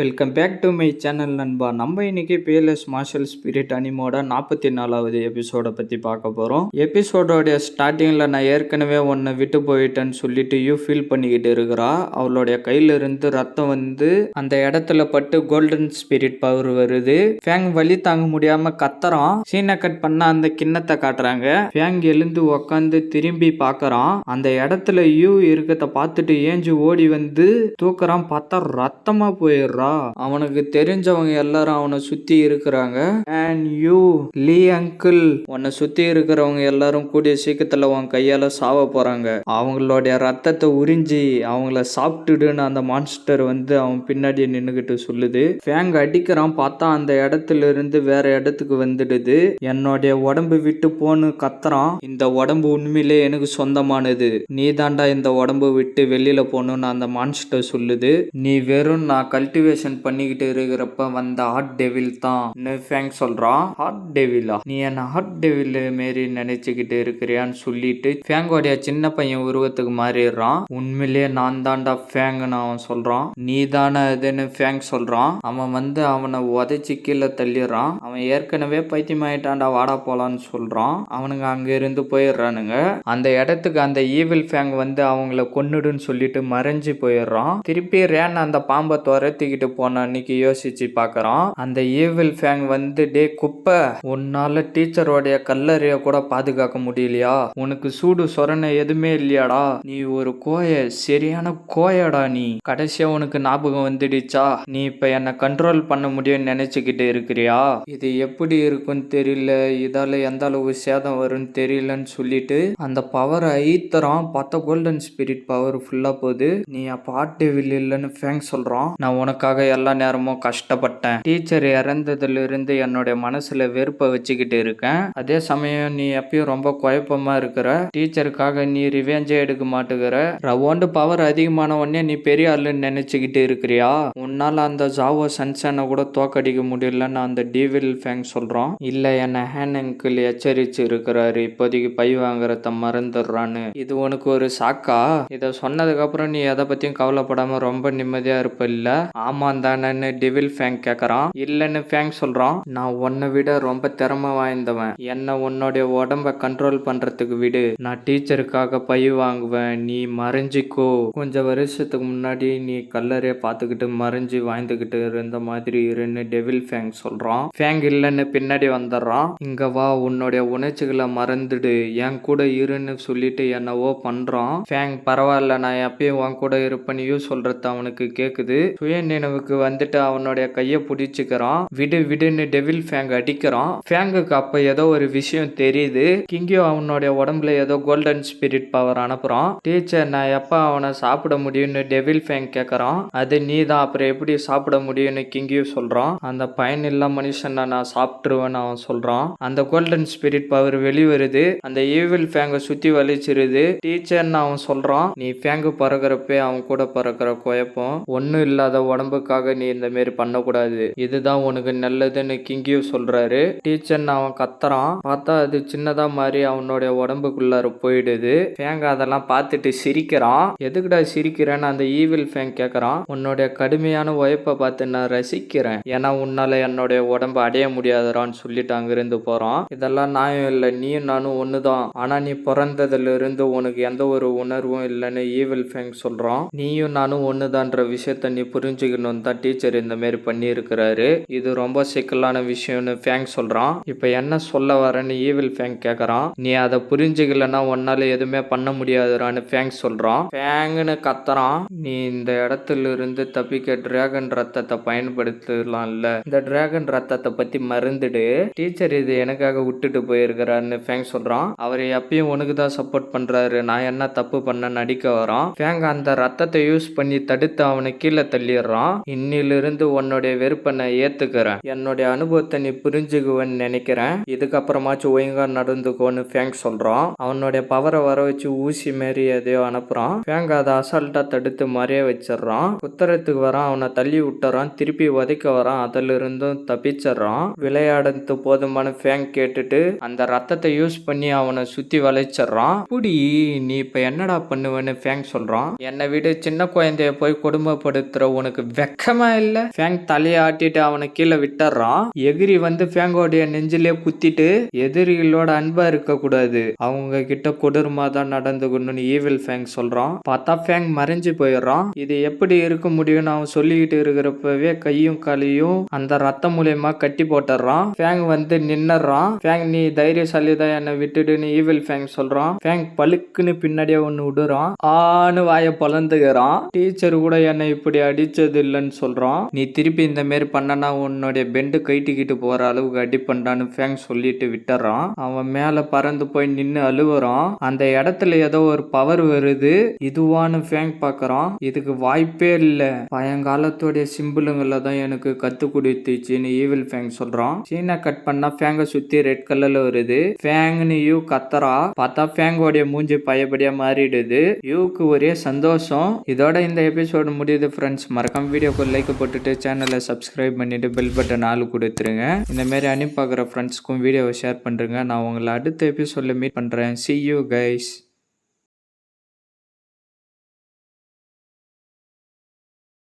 Welcome back to my channel நண்பா. நம்ம இன்னைக்கு பிஎல்எஸ் மார்ஷல் ஸ்பிரிட் அனிமோட நாற்பத்தி நாலாவது எபிசோடை பற்றி பார்க்க போகிறோம் எபிசோடோடைய ஸ்டார்டிங்கில் நான் ஏற்கனவே ஒன்று விட்டு போயிட்டேன்னு சொல்லிட்டு யூ ஃபீல் பண்ணிக்கிட்டு இருக்கிறா. அவளுடைய கையில இருந்து ரத்தம் வந்து அந்த இடத்துல பட்டு கோல்டன் ஸ்பிரிட் பவர் வருது. ஃபேங் வலி தாங்க முடியாம கத்துறான். சீனை கட் பண்ண அந்த கிண்ணத்தை காட்டுறாங்க. ஃபேங் எழுந்து உக்காந்து திரும்பி பார்க்குறான். அந்த இடத்துல யூ இருக்கத பார்த்துட்டு ஏஞ்சு ஓடி வந்து தூக்குறான். பார்த்தா ரத்தமாக போயிடுறா. அவனுக்கு தெரிஞ்சவங்க எல்லாரும் அவனை சுத்தி இருக்கிறாங்க. அண்ட் யூ லீ அங்கிள் உன்னை சுத்தி இருக்கிறவங்க எல்லாரும் கூடிய சீக்கிரத்துல உன் கையால சாவ போறாங்க. அவங்களுடைய ரத்தத்தை உறிஞ்சி அவங்கள சாப்பிட்டுடுன்னு அந்த மான்ஸ்டர் வந்து அவன் பின்னாடி நின்னுகிட்டு சொல்லுது. ஃபேங் அடிக்கிறான் பார்த்தா அந்த இடத்துல இருந்து வேற இடத்துக்கு வந்துடுது. என்னுடைய உடம்பு விட்டு போன்னு கத்துறான். இந்த உடம்பு உண்மையிலே எனக்கு சொந்தமானது. நீ தாண்டா இந்த உடம்பு விட்டு வெளியில போகணும்னு அந்த மான்ஸ்டர் சொல்லுது. நீ வெறும் நான் மோட்டிவேஷன் பண்ணிக்கிட்டு இருக்கிறப்ப வந்த ஹார்ட் டெவில் தான் ஃபேங் சொல்றான் ஹார்ட் டெவிலா நீ என்ன ஹார்ட் டெவில் மாரி நினைச்சுக்கிட்டு இருக்கிறியான்னு சொல்லிட்டு ஃபேங்கோடைய சின்ன பையன் உருவத்துக்கு மாறிடுறான். உண்மையிலேயே நான் தாண்டா ஃபேங்னு அவன் சொல்றான். நீ தானே அதுன்னு ஃபேங் சொல்றான். அவன் வந்து அவனை உதைச்சி கீழே தள்ளிடுறான். அவன் ஏற்கனவே பைத்தியமாயிட்டான்டா வாடா போலான்னு சொல்றான். அவனுங்க அங்க இருந்து போயிடுறானுங்க. அந்த இடத்துக்கு அந்த ஈவில் ஃபேங் வந்து அவங்கள கொன்னுடுன்னு சொல்லிட்டு மறைஞ்சு போயிடுறான். திருப்பி ரேன் அந்த பாம்பை துரத்திக்கிட்டு போன அன்னைக்கு யோசிச்சு பார்க்கறான் அந்த ஈவில் ஃபேங் வந்து டே குப்பை உன்னால டீச்சரோடைய கல்லறைய கூட பாதுகாக்க முடியலையா? உனக்கு சூடு சொரணை எதுவுமே இல்லையாடா? நீ ஒரு கோய சரியான கோயடா நீ. கடைசியா உனக்கு ஞாபகம் வந்துடுச்சா? நீ இப்ப என்ன கண்ட்ரோல் பண்ண முடியும்னு நினைச்சுக்கிட்டு இருக்கிறியா? இது எப்படி இருக்குன்னு தெரியல. இதால எந்த அளவு சேதம் வரும்னு தெரியலன்னு சொல்லிட்டு அந்த பவரை ஐத்தரம் பார்த்தா கோல்டன் ஸ்பிரிட் பவர் ஃபுல்லா போகுது. நீ அப்ப ஆட்டேவில் இல்லைன்னு ஃபேங் சொல்றான் நான் அவங்களுக்காக எல்லா நேரமும் கஷ்டப்பட்டேன். டீச்சர் இறந்ததுல இருந்து என்னுடைய மனசுல வெறுப்பை வச்சுக்கிட்டு இருக்கேன். அதே சமயம் நீ எப்பயும் ரொம்ப குழப்பமா இருக்கிற. டீச்சருக்காக நீ ரிவெஞ்சே எடுக்க மாட்டுகிற. ரவோண்டு பவர் அதிகமான உடனே நீ பெரிய ஆளுன்னு நினைச்சுக்கிட்டு இருக்கிறியா? உன்னால அந்த ஜாவோ சன்சனை கூட தோக்கடிக்க முடியலன்னு அந்த டிவில் ஃபேங் சொல்றான். இல்ல என்ன ஹேன் அங்கிள் எச்சரிச்சு இருக்கிறாரு. இப்போதைக்கு பை வாங்குறத மறந்துடுறான்னு. இது உனக்கு ஒரு சாக்கா? இதை சொன்னதுக்கு அப்புறம் நீ எதை பத்தியும் கவலைப்படாம ரொம்ப நிம்மதியா இருப்ப இல்ல? ஆமாம் தானேன்னு டெவில் ஃபேங் கேக்குறான். இல்லைன்னு ஃபேங் சொல்றான். நான் உன்னை விட ரொம்ப திறமை வாய்ந்தவன். என்ன உன்னுடைய உடம்ப கண்ட்ரோல் பண்றதுக்கு விடு. நான் டீச்சருக்காக பை வாங்குவேன். நீ மறைஞ்சிக்கோ. கொஞ்சம் வருஷத்துக்கு முன்னாடி நீ கல்லறைய பார்த்துக்கிட்டு மறைஞ்சு வாய்ந்துக்கிட்டு இருந்த மாதிரி இருன்னு டெவில் ஃபேங் சொல்றான். ஃபேங் இல்லைன்னு பின்னாடி வந்துடுறான். இங்க வா உன்னுடைய உணர்ச்சிகளை மறந்துடு. என் கூட இருன்னு சொல்லிட்டு என்னவோ பண்றான். ஃபேங் பரவாயில்ல நான் எப்பயும் உன் கூட இருப்பேன்னு யூ சொல்றது அவனுக்கு கேக்குது. சுய நினைவுக்கு வந்துட்டு அவனுடைய கையை பிடிச்சிக்கிறான். விடு விடுன்னு டெவில் ஃபேங் அடிக்கிறான். ஃபேங்குக்கு அப்ப ஏதோ ஒரு விஷயம் தெரியுது. கிங்கியோ அவனுடைய உடம்புல ஏதோ கோல்டன் ஸ்பிரிட் பவர் அனுப்புறான். டீச்சர் நான் எப்ப அவனை சாப்பிட முடியும்னு டெவில் ஃபேங் கேட்கறான் அது நீ தான் அப்புறம் எப்படி சாப்பிட முடியும்னு கிங்கியோ சொல்றான். அந்த பயன் இல்ல மனுஷனை நான் சாப்பிட்டுருவேன்னு அவன் சொல்றான். அந்த கோல்டன் ஸ்பிரிட் பவர் வெளிவருது. அந்த ஈவில் ஃபேங்கை சுத்தி வலிச்சிருது. டீச்சர்னு அவன் சொல்றான். நீ ஃபேங்கு பறக்கிறப்பே அவன் கூட பறக்கிற குழப்பம். ஒன்றும் இல்லாத உடம்புக்காக நீ இந்த மாரி பண்ணக்கூடாது. இதுதான் உனக்கு நல்லதுன்னு கிங்கியூ சொல்றாரு. டீச்சர்னு அவன் கத்துறான். பார்த்தா அது சின்னதா மாதிரி அவனுடைய உடம்புக்குள்ளார போயிடுது. ஃபேங் அதெல்லாம் பார்த்துட்டு சிரிக்கிறான். எதுக்குடா சிரிக்கிறேன்னு அந்த ஈவில் ஃபேங் கேட்கறான் உன்னுடைய கடுமையான உழைப்பை பார்த்து நான் ரசிக்கிறேன். ஏன்னா உன்னால என்னுடைய உடம்பு அடைய முடியாதரான்னு சொல்லிட்டு அங்கிருந்து போறான். இதெல்லாம் நியாயம் இல்லை. நீயும் நானும் ஒண்ணுதான். ஆனா நீ பிறந்ததுல இருந்து உனக்கு எந்த ஒரு உணர்வும் இல்லைன்னு ஈவில் ஃபேங் சொல்றான். நீயும் நானும் ஒண்ணுதான்ற விஷயத்த நீ புரிஞ்சுக்கணும். தான் டீச்சர் இந்த மாதிரி பண்ணியிருக்கிறாரு. இது ரொம்ப சிக்கலான விஷயம்னு ஃபேங் சொல்கிறான் இப்போ என்ன சொல்ல வரேன்னு ஈவில் ஃபேங் கேட்கறான் நீ அதை புரிஞ்சுக்கலன்னா உன்னால எதுவுமே பண்ண முடியாதுறான்னு ஃபேங் சொல்கிறான் ஃபேங்னு கத்துறான். நீ இந்த இடத்துல இருந்து தப்பிக்க டிராகன் ரத்தத்தை பயன்படுத்தலாம்ல. இந்த டிராகன் ரத்தத்தை பற்றி மறந்துடு. டீச்சர் இது எனக்காக விட்டுட்டு போயிருக்கிறான்னு ஃபேங் சொல்கிறான் அவர் எப்பயும் உனக்கு தான் சப்போர்ட் பண்ணுறாரு நான் என்ன தப்பு பண்ண நடிக்க வரான். ஃபேங் அந்த ரத்தத்தை யூஸ் பண்ணி தடுத்து அவனை கீழே தள்ளிடுறான். இன்னிலிருந்து உன்னுடைய வெறுப்பை நான் ஏத்துக்கிறேன். என்னுடைய அனுபவத்தை நீ புரிஞ்சுக்குவேன்னு நினைக்கிறேன். இதுக்கப்புறமாச்சும் ஒழுங்கா நடந்துக்கோன்னு ஃபேங் சொல்றான். அவனுடைய பவரை வர வச்சு ஊசி மாரி எதையோ அனுப்புறான். ஃபேங் அதை அசால்ட்டா தடுத்து மறைய வச்சிடுறான். குத்துறதுக்கு வரான் அவனை தள்ளி விட்டுறான். திருப்பி உதைக்க வரான் அதுல இருந்தும் தப்பிச்சிடுறான். விளையாடுறது போதுமான ஃபேங் கேட்டுட்டு அந்த ரத்தத்தை யூஸ் பண்ணி அவனை சுத்தி வளைச்சிடுறான். புடி நீ இப்ப என்னடா பண்ணுவேன்னு ஃபேங் சொல்றான். என்னை விட சின்ன குழந்தைய போய் கொடுமைப்படுத்துற உனக்கு வெக்கமா இல்ல. ஃபேங் தலையை ஆட்டிட்டு அவனை கீழே விட்டுறான். எகிரி வந்து ஃபேங்கோடைய நெஞ்சிலே குத்திட்டு எதிரிகளோட அன்பா இருக்க கூடாது அவங்க கிட்ட கொடூரமா தான் நடந்துக்கணும்னு ஈவில் ஃபேங் சொல்றான். பார்த்தா ஃபேங் மறைஞ்சு போயிடுறான். இது எப்படி இருக்க முடியும்னு அவன் சொல்லிக்கிட்டு இருக்கிறப்பவே கையும் காலையும் அந்த ரத்தம் மூலியமா கட்டி போட்டுறான். ஃபேங் வந்து நின்னுறான். ஃபேங் நீ தைரியசாலி தான் என்னை விட்டுடுன்னு ஈவில் ஃபேங் சொல்றான். ஃபேங் பழுக்குன்னு பின்னாடியே ஒன்னு விடுறான் ஆன்னு வாயை பொழந்துக்கிறான் டீச்சர் கூட என்னை இப்படி அடிச்சது இல்லைன்னு சொல்றான். நீ திருப்பி இந்த மாரி பண்ணனா உன்னுடைய பெண்டு கைட்டிக்கிட்டு போற அளவுக்கு அடி பண்ணான்னு ஃபேங் சொல்லிட்டு விட்டுறான். அவன் மேல பறந்து போய் நின்னு அழுவுறான். அந்த இடத்துல ஏதோ ஒரு பவர் வருது. இதுவான்னு ஃபேங் பார்க்குறான் இதுக்கு வாய்ப்பே இல்ல. பழங்காலத்துடைய சிம்பிளுங்கள தான் எனக்கு கற்று கொடுத்துச்சுன்னு ஈவில் ஃபேங் சொல்றான். சீனை கட் பண்ணா ஃபேங்கை சுத்தி ரெட் கலர்ல வருது. ஃபேங்னு யூ கத்துறா. பார்த்தா ஃபேங்கோடைய மூஞ்சி பயபடியா மாறிடுது. யூக்கு ஒரே சந்தோஷம். இதோட இந்த எபிசோடு முடியுது ஃப்ரெண்ட்ஸ் மறக்காம வீடியோக்கு லைக் போட்டுட்டு சேனலை சப்ஸ்கிரைப் பண்ணிவிட்டு பெல் பட்டன் ஆள் கொடுத்துருங்க இந்தமாரி அனுப்பி பார்க்குற ஃப்ரெண்ட்ஸ்க்கும் வீடியோவை ஷேர் பண்ணுறேங்க நான் உங்களை அடுத்த எபிசோடில் மீட் பண்ணுறேன் சி யூ கைஸ்